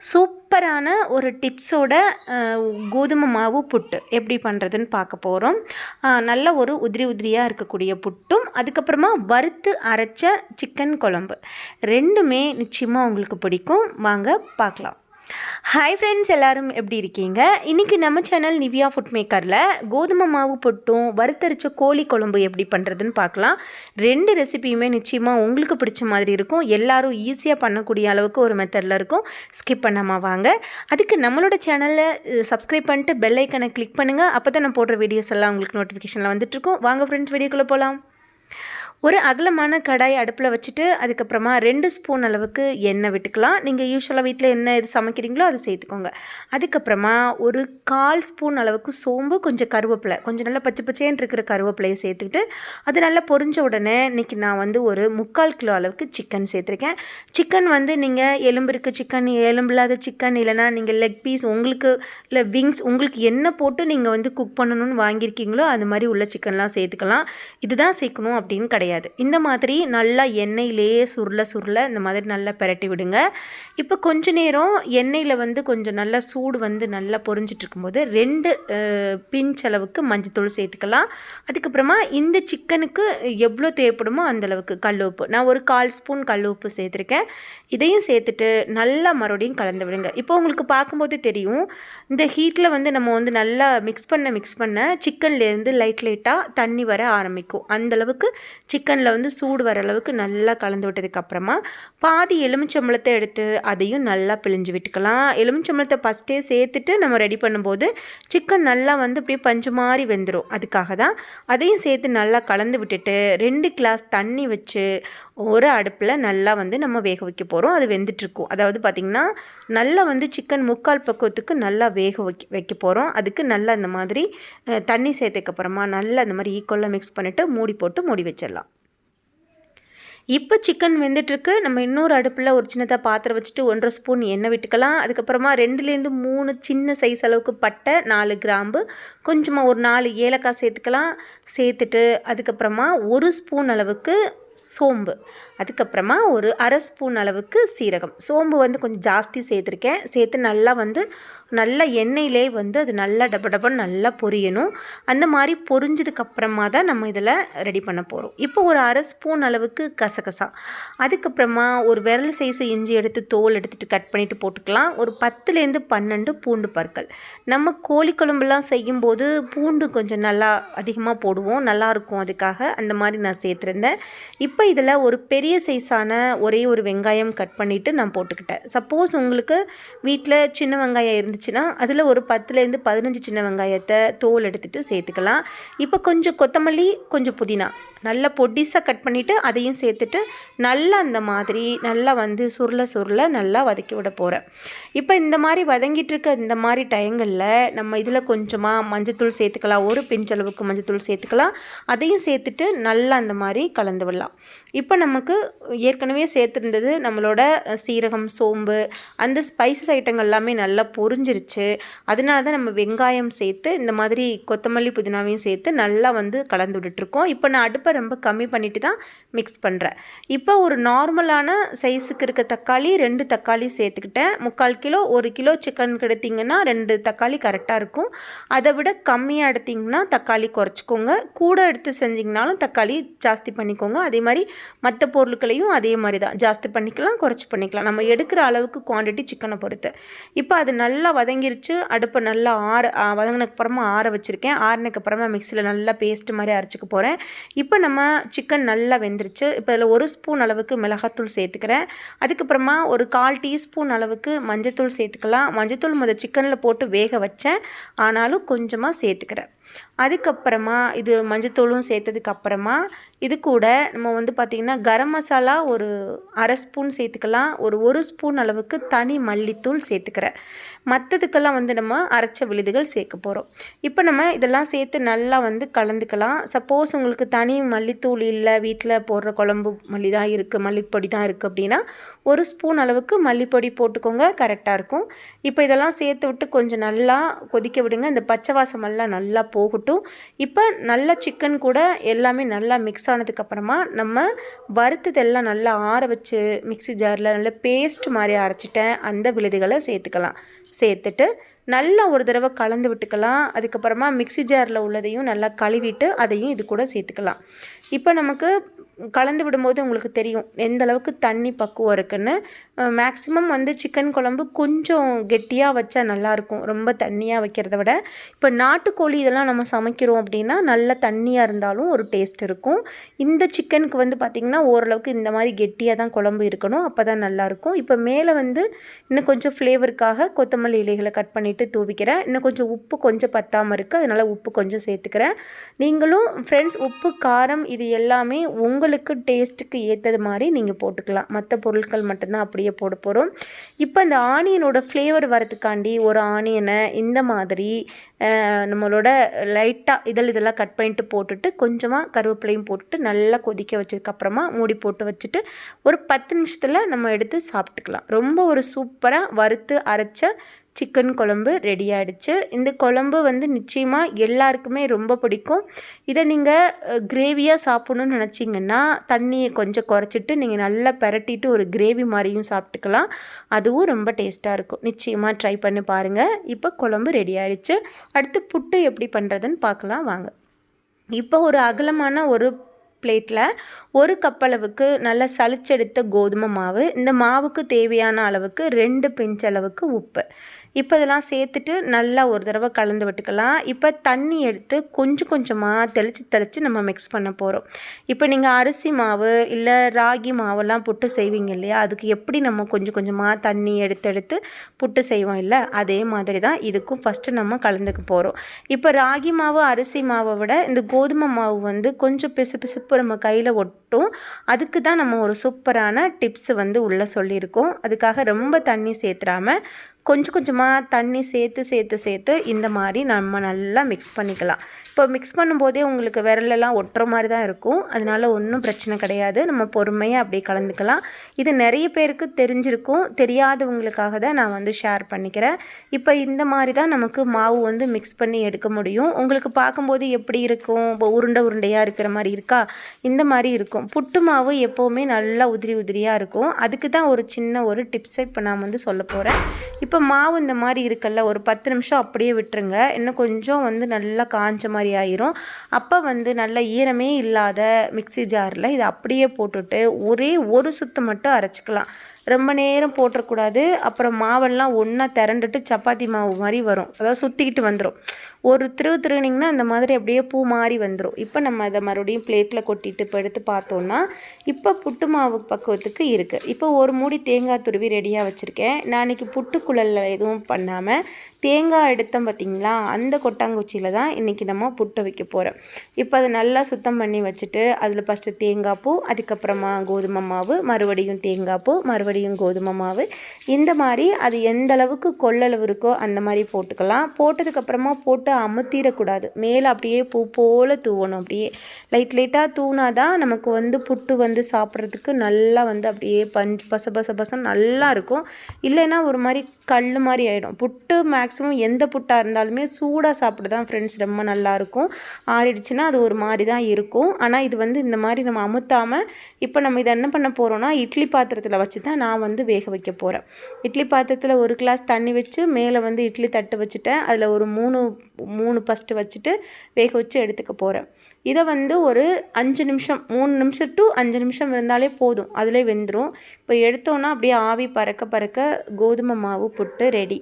சூப்பரான ஒரு டிப்ஸோட கோதுமை மாவு புட்டு எப்படி பண்ணுறதுன்னு பார்க்க போகிறோம் நல்ல ஒரு உதிரி உதிரியாக இருக்கக்கூடிய புட்டும் அதுக்கப்புறமா வறுத்து அரைச்ச சிக்கன் குழம்பு. ரெண்டுமே நிச்சயமாக உங்களுக்கு பிடிக்கும். வாங்க பார்க்கலாம். ஹாய் ஃப்ரெண்ட்ஸ் எல்லோரும் எப்படி இருக்கீங்க? இன்றைக்கி நம்ம சேனல் நிவியா ஃபுட் மேக்கரில் கோதுமை மாவு பொட்டும் வறுத்தரிச்ச கோழி குழம்பு எப்படி பண்ணுறதுன்னு பார்க்கலாம். ரெண்டு ரெசிபியுமே நிச்சயமாக உங்களுக்கு பிடிச்ச மாதிரி இருக்கும். எல்லோரும் ஈஸியாக பண்ணக்கூடிய அளவுக்கு ஒரு மெத்தடில் இருக்கும். ஸ்கிப் பண்ணாமல் வாங்க. அதுக்கு நம்மளோட சேனலில் சப்ஸ்கிரைப் பண்ணிட்டு பெல் ஐக்கனை கிளிக் பண்ணுங்கள் அப்போ தான் நான் போடுற வீடியோஸ் எல்லாம் உங்களுக்கு நோட்டிஃபிகேஷனில் வந்துட்டுருக்கும் வாங்க ஃப்ரெண்ட்ஸ் வீடியோக்குள்ளே போகலாம் ஒரு அகலமான கடாய் அடுப்பில் வச்சுட்டு அதுக்கப்புறமா ரெண்டு ஸ்பூன் அளவுக்கு எண்ணெய் விட்டுக்கலாம். நீங்கள் யூஸ்வலாக வீட்டில் என்ன இது சமைக்கிறீங்களோ அதை சேர்த்துக்கோங்க. அதுக்கப்புறமா ஒரு கால் ஸ்பூன் அளவுக்கு சோம்பு கொஞ்சம் கருவேப்பிலை. கொஞ்சம் நல்லா பச்சை பச்சைன்னு இருக்கிற கருவேப்பிலையை சேர்த்துக்கிட்டு அது நல்லா பொரிஞ்ச உடனே இன்றைக்கி நான் வந்து ஒரு முக்கால் கிலோ அளவுக்கு சிக்கன் சேர்த்துருக்கேன். சிக்கன் வந்து நீங்கள் எலும்பு இருக்க சிக்கன் எலும்பு இல்லாத சிக்கன் இல்லைனா நீங்கள் லெக் பீஸ் உங்களுக்கு இல்லை விங்ஸ் உங்களுக்கு என்ன போட்டு நீங்கள் வந்து குக் பண்ணணும்னு வாங்கியிருக்கீங்களோ அது மாதிரி உள்ள சிக்கன்லாம் சேர்த்துக்கலாம். இதுதான் சேர்க்கணும் அப்படின்னு கிடையாது. இந்த மாதிரி நல்லா எண்ணெயிலேயே சுருள சுருள இந்த மாதிரி நல்லா பிரட்டி விடுங்க. இப்போ கொஞ்ச நேரம் எண்ணெயில் வந்து கொஞ்சம் நல்லா சூடு வந்து நல்லா பொரிஞ்சிட்டு இருக்கும்போது ரெண்டு பிஞ்ச் அளவுக்கு மஞ்சத்தூள் சேர்த்துக்கலாம். அதுக்கப்புறமா இந்த சிக்கனுக்கு எவ்வளோ தேவைப்படுமோ அந்தளவுக்கு கல் உப்பு. நான் ஒரு கால் ஸ்பூன் கல் உப்பு சேர்த்துருக்கேன். இதையும் சேர்த்துட்டு நல்லா மறுபடியும் கலந்து விடுங்க. இப்போ உங்களுக்கு பார்க்கும்போது தெரியும் இந்த ஹீட்டில் வந்து நம்ம வந்து நல்லா மிக்ஸ் பண்ண மிக்ஸ் பண்ண சிக்கன்லேருந்து லைட் லைட்டாக தண்ணி வர ஆரம்பிக்கும். அந்தளவுக்கு சிக்கனில் வந்து சூடு வர அளவுக்கு நல்லா கலந்து விட்டதுக்கப்புறமா பாதி எலுமிச்சம்பளத்தை எடுத்து அதையும் நல்லா பிழிஞ்சு விட்டுக்கலாம். எலுமிச்சம்பளத்தை ஃபஸ்ட்டே சேர்த்துட்டு நம்ம ரெடி பண்ணும்போது சிக்கன் நல்லா வந்து அப்படியே பஞ்சு மாதிரி வெந்துடும் அதுக்காக தான் அதையும் சேர்த்து நல்லா கலந்து விட்டுட்டு ரெண்டு கிளாஸ் தண்ணி வச்சு ஒரு அடுப்பில் நல்லா வந்து நம்ம வேக வைக்க போகிறோம் அது வெந்துட்டுருக்கும் அதாவது பார்த்திங்கன்னா நல்லா வந்து சிக்கன் முக்கால் பக்குவத்துக்கு நல்லா வேக வைக்க வைக்க போகிறோம் அதுக்கு நல்லா இந்த மாதிரி தண்ணி சேர்த்ததுக்கப்புறமா நல்லா இந்த மாதிரி ஈக்குவலாக மிக்ஸ் பண்ணிவிட்டு மூடி போட்டு மூடி வச்சிடலாம். இப்போ சிக்கன் வெந்துட்டுருக்கு. நம்ம இன்னொரு அடுப்பில் ஒரு சின்னதாக பாத்திரம் வச்சுட்டு ஒன்றரை ஸ்பூன் எண்ணெய் விட்டுக்கலாம். அதுக்கப்புறமா ரெண்டுலேருந்து மூணு சின்ன சைஸ் அளவுக்கு பட்டை நாலு கிராம்பு. கொஞ்சமாக ஒரு நாலு ஏலக்காய் சேர்த்துக்கலாம். சேர்த்துட்டு அதுக்கப்புறமா ஒரு ஸ்பூன் அளவுக்கு சோம்பு. அதுக்கப்புறமா ஒரு அரை ஸ்பூன் அளவுக்கு சீரகம். சோம்பு வந்து கொஞ்சம் ஜாஸ்தி சேர்த்துருக்கேன். சேர்த்து நல்லா வந்து நல்லா எண்ணெயிலே வந்து அது நல்லா டப டபன்னு நல்லா பொரியணும். அந்த மாதிரி பொரிஞ்சதுக்கப்புறமா தான் நம்ம இதில் ரெடி பண்ண போகிறோம் இப்போ ஒரு அரை ஸ்பூன் அளவுக்கு கசகசா. அதுக்கப்புறமா ஒரு விரல் சைஸ் இஞ்சி எடுத்து தோல் எடுத்துகிட்டு கட் பண்ணிவிட்டு போட்டுக்கலாம். ஒரு பத்துலேருந்து பன்னெண்டு பூண்டு பற்கள். நம்ம கோழி குழம்புலாம் செய்யும்போது பூண்டு கொஞ்சம் நல்லா அதிகமாக போடுவோம். நல்லாயிருக்கும் அதுக்காக அந்த மாதிரி நான் சேர்த்துருந்தேன். இப்போ இதில் ஒரு பெரிய சைஸான ஒரே ஒரு வெங்காயம் கட் பண்ணிவிட்டு நான் போட்டுக்கிட்டேன். சப்போஸ் உங்களுக்கு வீட்டில் சின்ன வெங்காயம் இருந்துச்சுன்னா அதில் ஒரு பத்துலேருந்து பதினஞ்சு சின்ன வெங்காயத்தை தோல் எடுத்துகிட்டு சேர்த்துக்கலாம். இப்போ கொஞ்சம் கொத்தமல்லி கொஞ்சம் புதினா. நல்லா பொடிசாக கட் பண்ணிவிட்டு அதையும் சேர்த்துட்டு நல்லா அந்த மாதிரி நல்லா வந்து சுருள சுருள நல்லா வதக்கி விட போகிறேன் இப்போ இந்த மாதிரி வதங்கிட்டு இருக்க இந்த மாதிரி டயங்களில் நம்ம இதில் கொஞ்சமாக மஞ்சத்தூள் சேர்த்துக்கலாம். ஒரு பெஞ்சளவுக்கு மஞ்சத்தூள் சேர்த்துக்கலாம். அதையும் சேர்த்துட்டு நல்லா அந்த மாதிரி கலந்து விடலாம். இப்போ நமக்கு ஏற்கனவே சேர்த்துருந்தது நம்மளோட சீரகம் சோம்பு அந்த ஸ்பைசஸ் ஐட்டங்கள் எல்லாமே நல்லா பொரிஞ்சிருச்சு. அதனால தான் நம்ம வெங்காயம் சேர்த்து இந்த மாதிரி கொத்தமல்லி புதினாவையும் சேர்த்து நல்லா வந்து கலந்து விட்டுட்ருக்கோம். இப்போ நான் அடுப்பை ரொம்ப கம்மி பண்ணிட்டு தான் மிக்ஸ் பண்ணுறேன் இப்போ ஒரு நார்மலான சைஸுக்கு இருக்க தக்காளி ரெண்டு தக்காளி சேர்த்துக்கிட்டேன். முக்கால் கிலோ ஒரு கிலோ சிக்கன் எடுத்திங்கன்னா ரெண்டு தக்காளி கரெக்டாக இருக்கும். அதை விட கம்மியாக எடுத்திங்கன்னா தக்காளி குறைச்சிக்கோங்க. கூட எடுத்து செஞ்சிங்கனாலும் தக்காளி ஜாஸ்தி பண்ணிக்கோங்க. அதே மாதிரி மற்ற பொருள் பொருட்களையும் அதே மாதிரி தான். ஜாஸ்தி பண்ணிக்கலாம் குறைச்சி பண்ணிக்கலாம். நம்ம எடுக்கிற அளவுக்கு குவாண்டிட்டி சிக்கனை பொறுத்து. இப்போ அது நல்லா வதங்கிருச்சு. அடுப்பை நல்லா ஆற ஆ, அப்புறமா ஆற வச்சுருக்கேன். ஆறினதுக்கு அப்புறமா மிக்சியில் நல்லா பேஸ்ட் மாதிரி அரைச்சிக்க போகிறேன் இப்போ நம்ம சிக்கன் நல்லா வெந்துருச்சு. இப்போ இதில் ஒரு ஸ்பூன் அளவுக்கு மிளகாத்தூள் சேர்த்துக்கிறேன். அதுக்கப்புறமா ஒரு கால் டீஸ்பூன் அளவுக்கு மஞ்சத்தூள் சேர்த்துக்கலாம். மஞ்சத்தூள் முத சிக்கனில் போட்டு வேக வச்சேன். ஆனாலும் கொஞ்சமாக சேர்த்துக்கிறேன். அதுக்கப்புறமா இது மஞ்சத்தூளும் சேர்த்ததுக்கு அப்புறமா இது கூட நம்ம வந்து பார்த்திங்கன்னா கரம் மசாலா ஒரு அரை ஸ்பூன் சேர்த்துக்கலாம். ஒரு ஒரு ஸ்பூன் அளவுக்கு தனி மல்லித்தூள் சேர்த்துக்கிறேன். மற்றதுக்கெல்லாம் வந்து நம்ம அரைச்ச விழுதுகள் சேர்க்க போகிறோம் இப்போ நம்ம இதெல்லாம் சேர்த்து நல்லா வந்து கலந்துக்கலாம். சப்போஸ் உங்களுக்கு தனி மல்லித்தூள் இல்லை வீட்டில் போடுற குழம்பு மல்லி தான் இருக்குது மல்லிப்பொடி தான் இருக்குது அப்படின்னா ஒரு ஸ்பூன் அளவுக்கு மல்லிப்பொடி போட்டுக்கோங்க கரெக்டாக இருக்கும். இப்போ இதெல்லாம் சேர்த்து விட்டு கொஞ்சம் நல்லா கொதிக்க விடுங்க. இந்த பச்சை வாசமெல்லாம் நல்லா போகட்டும். இப்போ நல்லா சிக்கன் கூட எல்லாமே நல்லா மிக்ஸ் ஆனதுக்கப்புறமா நம்ம வறுத்ததெல்லாம் நல்லா ஆற வச்சு மிக்சி ஜாரில் நல்லா பேஸ்ட் மாதிரி அரைச்சிட்டேன் அந்த விழுதுகளை சேர்த்துக்கலாம். சேர்த்துட்டு நல்லா ஒரு தடவை கலந்து விட்டுக்கலாம். அதுக்கப்புறமா மிக்சி ஜாரில் உள்ளதையும் நல்லா கழுவிட்டு அதையும் இது கூட சேர்த்துக்கலாம். இப்போ நமக்கு கலந்து விடும்போது உங்களுக்கு தெரியும் எந்த அளவுக்கு தண்ணி பக்குவம் இருக்குன்னு. மேக்ஸிமம் வந்து சிக்கன் குழம்பு கொஞ்சம் கெட்டியாக வச்சா நல்லாயிருக்கும் ரொம்ப தண்ணியாக வைக்கிறத விட. இப்போ நாட்டுக்கோழி இதெல்லாம் நம்ம சமைக்கிறோம் அப்படின்னா நல்ல தண்ணியாக இருந்தாலும் ஒரு டேஸ்ட் இருக்கும். இந்த சிக்கனுக்கு வந்து பார்த்திங்கன்னா ஓரளவுக்கு இந்த மாதிரி கெட்டியாக தான் குழம்பு இருக்கணும். அப்போ தான் நல்லாயிருக்கும் இப்போ மேலே வந்து இன்னும் கொஞ்சம் ஃப்ளேவருக்காக கொத்தமல்லி இலைகளை கட் பண்ணிவிட்டு தூவிக்கிறேன். இன்னும் கொஞ்சம் உப்பு கொஞ்சம் பத்தாமல் இருக்குது அதனால் உப்பு கொஞ்சம் சேர்த்துக்கிறேன். நீங்களும் ஃப்ரெண்ட்ஸ் உப்பு காரம் இது எல்லாமே உங்கள் உங்களுக்கு டேஸ்ட்டுக்கு ஏற்றது மாதிரி நீங்கள் போட்டுக்கலாம். மற்ற பொருட்கள் மட்டும்தான் அப்படியே போட போகிறோம் இப்போ இந்த ஆனியனோட ஃப்ளேவர் வரதுக்காண்டி ஒரு ஆனியனை இந்த மாதிரி நம்மளோட லைட்டாக இதழ் இதெல்லாம் கட் பண்ணிட்டு போட்டுட்டு கொஞ்சமாக கருவேப்பிலையும் போட்டுட்டு நல்லா கொதிக்க வச்சதுக்கப்புறமா மூடி போட்டு வச்சுட்டு ஒரு பத்து நிமிஷத்தில் நம்ம எடுத்து சாப்பிட்டுக்கலாம். ரொம்ப ஒரு சூப்பராக வறுத்து அரைச்ச சிக்கன் குழம்பு ரெடி ஆகிடுச்சு இந்த குழம்பு வந்து நிச்சயமாக எல்லாருக்குமே ரொம்ப பிடிக்கும். இதை நீங்கள் கிரேவியாக சாப்பிட்ணுன்னு நினச்சிங்கன்னா தண்ணியை கொஞ்சம் குறைச்சிட்டு நீங்கள் நல்லா பரட்டிட்டு ஒரு கிரேவி மாதிரியும் சாப்பிட்டுக்கலாம். அதுவும் ரொம்ப டேஸ்ட்டாக இருக்கும். நிச்சயமாக ட்ரை பண்ணி பாருங்கள் இப்போ குழம்பு ரெடி ஆகிடுச்சு அடுத்து புட்டு எப்படி பண்ணுறதுன்னு பார்க்கலாம். வாங்க. இப்போ ஒரு அகலமான ஒரு பிளேட்டில் ஒரு கப் அளவுக்கு நல்லா சளிச்செடுத்த கோதுமை மாவு இந்த மாவுக்கு தேவையான அளவுக்கு ரெண்டு பிஞ்ச் அளவுக்கு உப்பு. இப்போ இதெல்லாம் சேர்த்துட்டு நல்லா ஒரு தடவை கலந்து விட்டுக்கலாம். இப்போ தண்ணி எடுத்து கொஞ்சம் கொஞ்சமாக தெளித்து தெளித்து நம்ம மிக்ஸ் பண்ண போகிறோம் இப்போ நீங்கள் அரிசி மாவு இல்லை ராகி மாவெல்லாம் புட்டு செய்வீங்க இல்லையா? அதுக்கு எப்படி நம்ம கொஞ்சம் கொஞ்சமாக தண்ணி எடுத்து எடுத்து புட்டு செய்வோம் இல்லை? அதே மாதிரி தான் இதுக்கும் ஃபஸ்ட்டு நம்ம கலந்துக்க போகிறோம் இப்போ ராகி மாவு அரிசி மாவை விட இந்த கோதுமை மாவு வந்து கொஞ்சம் பிசு பிசுப்பு நம்ம கையில் ஒட் கொட்டும் அதுக்கு தான் நம்ம ஒரு சூப்பரான டிப்ஸ் வந்து உள்ளே சொல்லியிருக்கோம். அதுக்காக ரொம்ப தண்ணி சேர்த்துறாமல் கொஞ்சம் கொஞ்சமாக தண்ணி சேர்த்து சேர்த்து சேர்த்து இந்த மாதிரி நம்ம நல்லா மிக்ஸ் பண்ணிக்கலாம். இப்போ மிக்ஸ் பண்ணும்போதே உங்களுக்கு விரலெல்லாம் ஒட்டுற மாதிரி தான் இருக்கும். அதனால் ஒன்றும் பிரச்சனை கிடையாது. நம்ம பொறுமையாக அப்படியே கலந்துக்கலாம். இது நிறைய பேருக்கு தெரிஞ்சிருக்கும். தெரியாதவங்களுக்காக தான் நான் வந்து ஷேர் பண்ணிக்கிறேன். இப்போ இந்த மாதிரி தான் நமக்கு மாவு வந்து மிக்ஸ் பண்ணி எடுக்க முடியும். உங்களுக்கு பார்க்கும்போது எப்படி இருக்கும்? இப்போ உருண்டை உருண்டையாக இருக்கிற மாதிரி இருக்கா? இந்த மாதிரி இருக்கும். புட்டு மாவு எப்போவுமே நல்லா உதிரி உதிரியாக இருக்கும். அதுக்கு தான் ஒரு சின்ன ஒரு டிப்ஸை இப்போ நான் வந்து சொல்ல போகிறேன் இப்போ இப்போ மாவு இந்த மாதிரி இருக்குல்ல ஒரு பத்து நிமிஷம் அப்படியே விட்டுருங்க. இன்னும் கொஞ்சம் வந்து நல்லா காஞ்ச மாதிரி ஆயிரும். அப்போ வந்து நல்ல ஈரமே இல்லாத மிக்சி ஜாரில் இதை அப்படியே போட்டுட்டு ஒரே ஒரு சுத்து மட்டும் அரைச்சிக்கலாம். ரொம்ப நேரம் போட்டுறக்கூடாது. அப்புறம் மாவெல்லாம் ஒன்றா திரண்டுட்டு சப்பாத்தி மாவு மாதிரி வரும். அதாவது சுற்றிக்கிட்டு வந்துடும் ஒரு திரு திருனிங்கன்னா அந்த மாதிரி அப்படியே பூ மாறி வந்துடும் இப்போ நம்ம அதை மறுபடியும் பிளேட்டில் கொட்டிட்டு இப்போ எடுத்து பார்த்தோன்னா இப்போ புட்டு மாவு பக்குவத்துக்கு இருக்குது இப்போ ஒரு மூடி தேங்காய் துருவி ரெடியாக வச்சுருக்கேன். நான் இன்றைக்கி புட்டுக்குழலில் எதுவும் பண்ணாமல் தேங்காய் எடுத்தோம் பார்த்திங்களா? அந்த கொட்டாங்குச்சியில் தான் இன்றைக்கி நம்ம புட்டு வைக்க போகிறோம் இப்போ அதை நல்லா சுத்தம் பண்ணி வச்சுட்டு அதில் ஃபஸ்ட்டு தேங்காய் பூ அதுக்கப்புறமா கோதுமை மாவு மறுபடியும் தேங்காய் பூ மறுபடியும் கோதுமை மாவு. இந்த மாதிரி அது எந்த அளவுக்கு கொள்ளளவு இருக்கோ அந்த மாதிரி போட்டுக்கலாம். போட்டதுக்கப்புறமா போட்டு அமுத்திடக்கூடாது. மேலே அப்படியே பூ போல் தூவணும் அப்படியே. லைட் லைட்டாக தூணாதான் நமக்கு வந்து புட்டு வந்து சாப்பிட்றதுக்கு நல்லா வந்து அப்படியே பஞ்ச் பச பச பசம் நல்லா இருக்கும். இல்லைன்னா ஒரு மாதிரி கல் மாதிரி ஆகிடும் புட்டு மேக்ஸிமம் எந்த புட்டாக இருந்தாலுமே சூடாக சாப்பிட தான் ஃப்ரெண்ட்ஸ் ரொம்ப நல்லாயிருக்கும். ஆறிடுச்சுன்னா அது ஒரு மாதிரி தான் இருக்கும். ஆனால் இது வந்து இந்த மாதிரி நம்ம அமுத்தாமல் இப்போ நம்ம இதை என்ன பண்ண போகிறோம்னா இட்லி பாத்திரத்தில் வச்சு தான் நான் வந்து வேக வைக்க போகிறேன் இட்லி பாத்திரத்தில் ஒரு கிளாஸ் தண்ணி வச்சு மேலே வந்து இட்லி தட்டு வச்சுட்டேன். அதில் ஒரு மூணு மூணு ஃபஸ்ட்டு வச்சுட்டு வேக வச்சு எடுத்துக்க போகிறேன் இதை வந்து ஒரு அஞ்சு நிமிஷம் மூணு நிமிஷம் டு அஞ்சு நிமிஷம் இருந்தாலே போதும். அதிலே வெந்துடும் இப்போ எடுத்தோன்னா அப்படியே ஆவி பறக்க பறக்க கோதுமை மாவு புட்டு ரெடி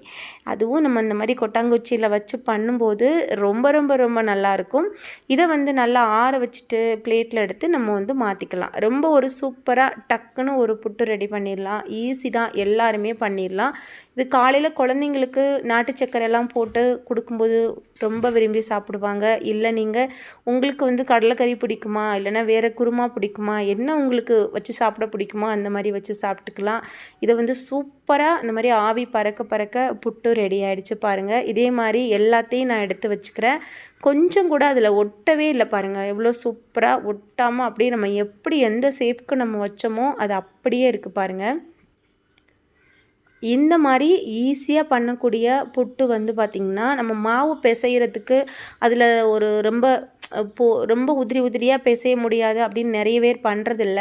அதுவும் நம்ம இந்த மாதிரி கொட்டாங்குச்சியில் வச்சு பண்ணும்போது ரொம்ப ரொம்ப ரொம்ப நல்லாயிருக்கும் இதை வந்து நல்லா ஆற வச்சுட்டு பிளேட்டில் எடுத்து நம்ம வந்து மாற்றிக்கலாம் ரொம்ப ஒரு சூப்பராக டக்குன்னு ஒரு புட்டு ரெடி பண்ணிடலாம். ஈஸி தான். எல்லாருமே பண்ணிடலாம். இது காலையில் குழந்தைங்களுக்கு நாட்டு சக்கரை எல்லாம் போட்டு கொடுக்கும்போது ரொம்ப விரும்பி சாப்பிடுவாங்க. இல்லை நீங்கள் உங்களுக்கு வந்து வந்து கடலைக்கறி பிடிக்குமா? இல்லைனா வேறு குருமா பிடிக்குமா? என்ன உங்களுக்கு வச்சு சாப்பிட பிடிக்குமா அந்த மாதிரி வச்சு சாப்பிட்டுக்கலாம். இதை வந்து சூப்பராக இந்த மாதிரி ஆவி பறக்க பறக்க புட்டு ரெடி ஆகிடுச்சு பாருங்கள் இதே மாதிரி எல்லாத்தையும் நான் எடுத்து வச்சுக்கிறேன். கொஞ்சம் கூட அதில் ஒட்டவே இல்லை பாருங்கள் எவ்வளோ சூப்பராக ஒட்டாமல் அப்படியே நம்ம எப்படி எந்த சேஃப்க்கு நம்ம வச்சோமோ அது அப்படியே இருக்குது பாருங்கள் இந்த மாதிரி ஈஸியாக பண்ணக்கூடிய புட்டு வந்து பார்த்திங்கன்னா நம்ம மாவு பிசைகிறதுக்கு அதில் ஒரு ரொம்ப போ ரொம்ப உதிரி உதிரியாக பேசவே முடியாது அப்படின்னு நிறைய பேர் பண்ணுறதில்ல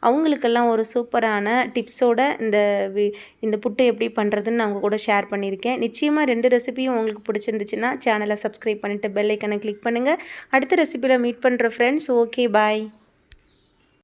அவங்களுக்கெல்லாம் ஒரு சூப்பரான டிப்ஸோட இந்த வி இந்த புட்டு எப்படி பண்ணுறதுன்னு நான் உங்கள் கூட ஷேர் பண்ணியிருக்கேன். நிச்சயமாக ரெண்டு ரெசிபியும் உங்களுக்கு பிடிச்சிருந்துச்சுன்னா சேனலை சப்ஸ்கிரைப் பண்ணிவிட்டு பெல் ஐக்கனை கிளிக் பண்ணுங்கள் அடுத்த ரெசிபியில் மீட் பண்ணுற ஃப்ரெண்ட்ஸ் ஓகே பாய்